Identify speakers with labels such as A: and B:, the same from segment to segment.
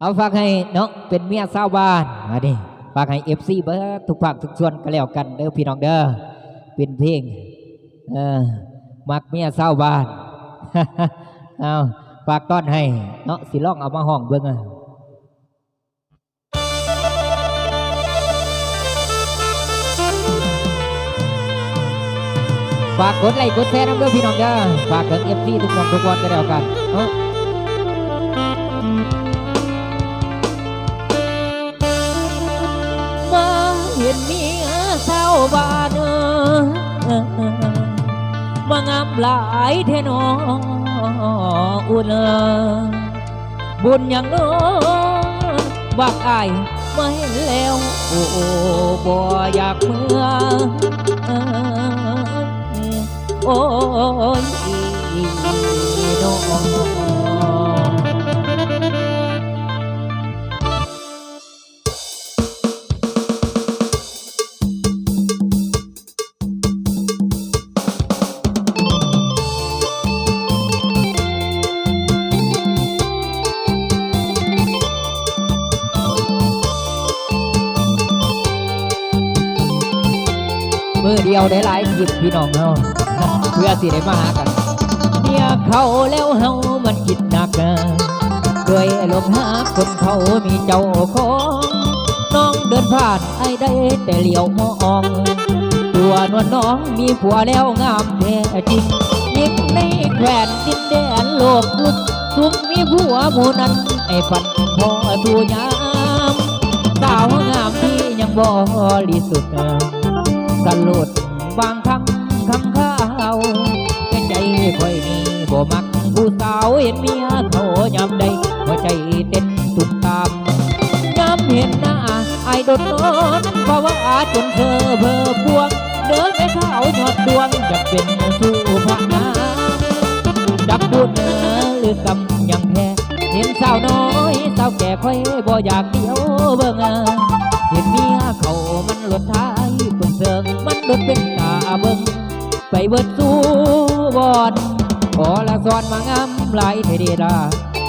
A: เอาฝากให้เนาะเป็นเมียสาวบ้านมาดิฝากให้เอฟซีเบิร์ทุกภาคทุกส่วนก็แล้วกันเด้อพี่น้องเด้อเป็นเพลงเออมักเมียสาวบ้านเอาฝากต้อนให้เนาะสิร้องเอามาห้องเบิ่งอะฝากกดไลค์กดแชร์น้ำเด้อพี่น้องเด้อฝากถึงเอฟซีทุกคนทุกวันก็แล้วกันเนาะ มางามหลายเทนออุ่นบุญอย่างน้อยบักอายมาเห็นแล้วโอ้บ่อยากเมื่อเออโอ้ย มือเดียวได้หลายคลิปพี่น้องเฮาเพื่อสิได้มาหากันเมียเขาแล้วเฮามันคิดหนักด้วยลมหาคนเขามีเจ้าของน้องเดินผ่านไอ้ได้แต่เหลียวมอง ตัวนวลน้องมีผัวแล้วงามแท้จริงยิ่งในแคว้นดินแดนโลกลุกทุกมีผัวหมู่นั้นไอ้ฝันพอทูยามสาวงามที่ยังบริสุทธิ์ สลุดบางคำคำข้าวแต่ใจค่อยนี้บ่มักผู้สาวเห็นเมียเขายามใดหัวใจเต้นตุ่มตามยามเห็นหน้าไอ้ดนนอนเพราะว่าจนเธอเพ้อพวง เดินไปเข้ายอดดวงจะเป็นสู้พระนาจับบุญหรือกำยังแพ้เห็นสาวน้อยสาวแก่ค่อยบ่อยากเดียวเบิ่ง เห็นเมียเขามันหลดท้ายคนเสิงมันหลดเป็นตาเบิงไปเบิดสู้บอนขอละสอนมางามหลายเทเดดา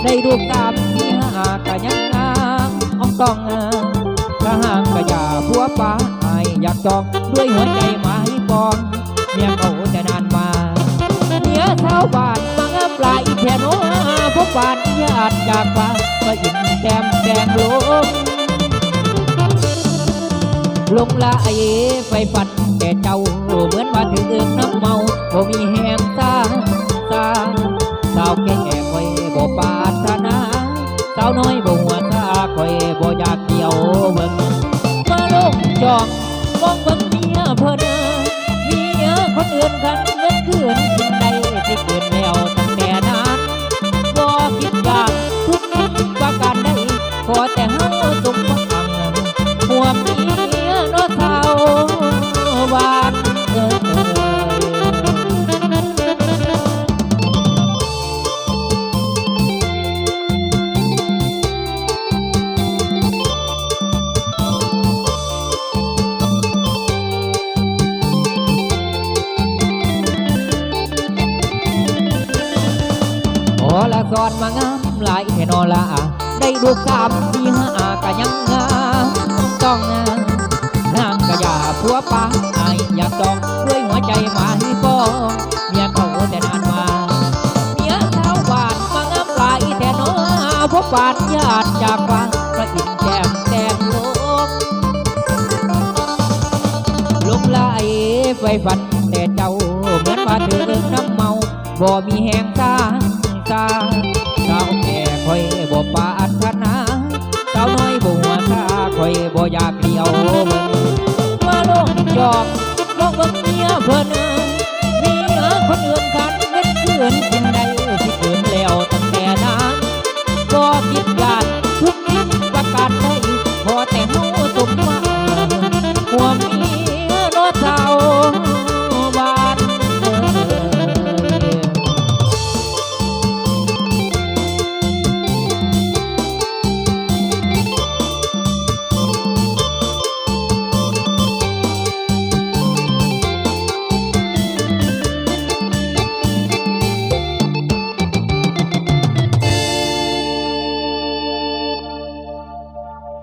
A: ได้รูปตามที่หากะยังงามอ่องต้องงามถ้าห่างกะอย่าพัวป้าอายอยากจองด้วยหัวใจหมายปองเมียเขาแต่นานมาเมียชาวบ้านมางามหลายแท่โนพบบ้านญาติจากฟ้าก็อิ่มแก้มแดงลม ลงลายไฟฟันแต่เจ้าเหมือนว่าถึงน้ำเมาบ่มีแหงตาตาสาวแก่แก่คอยบ่ปาถนาสาวน้อยบ่หัวตาคอยบ่อยากเดียวเบิ่งมาลงจองมองเบิ่งเมียเพิ่น สอนมางามหลายแท่นอละได้ลูกสามสี่ห้ากะยังงามต้องงามนางกะยาผัวป้าออยากจองด้วยหัวใจมาให้ปองเมียเขาแต่นานมาเมียสาวบานมางามหลายแท่นอพบปานญาติจากฟ้าก็อิ่มแก้มแต้มโลกลงไหลไฟฟันแต่เจ้าเหมือนว่าถึงน้ำเมาบ่มีแหงตา กาสาวแก่คอยบ่ปาอัถนาสาวน้อยบัวตาคอยบ่อยากเลี้ยวเบิ่งว่าโลกจอกโลกเบิ่งเมียเพิ่นมีเหลือคนอื่น